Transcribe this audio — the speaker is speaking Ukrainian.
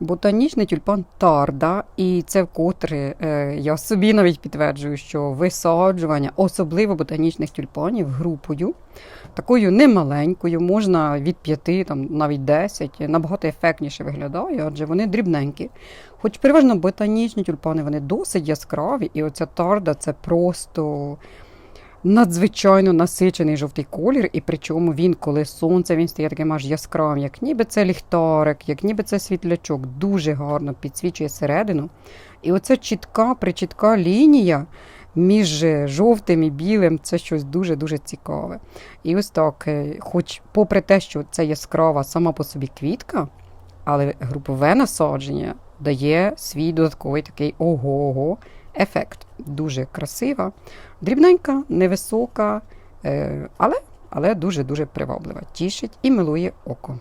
Ботанічний тюльпан тарда, і це вкотре е, я собі навіть підтверджую, що висаджування, особливо ботанічних тюльпанів, групою, такою немаленькою, можна від 5, там, навіть 10, набагато ефектніше виглядає, адже вони дрібненькі. Хоч переважно ботанічні тюльпани вони досить яскраві, і оця тарда це просто надзвичайно насичений жовтий колір, і причому він, коли сонце, він стає таким аж яскравим, як ніби це ліхтарик, як ніби це світлячок, дуже гарно підсвічує середину. І оця чітка, причітка лінія між жовтим і білим це щось дуже-дуже цікаве. І ось так, е, хоч попри те, що це яскрава сама по собі квітка, але групове насадження дає свій додатковий такий ого-го ефект. Дуже красива, дрібненька, невисока, е, але, але дуже-дуже приваблива. Тішить і милує око.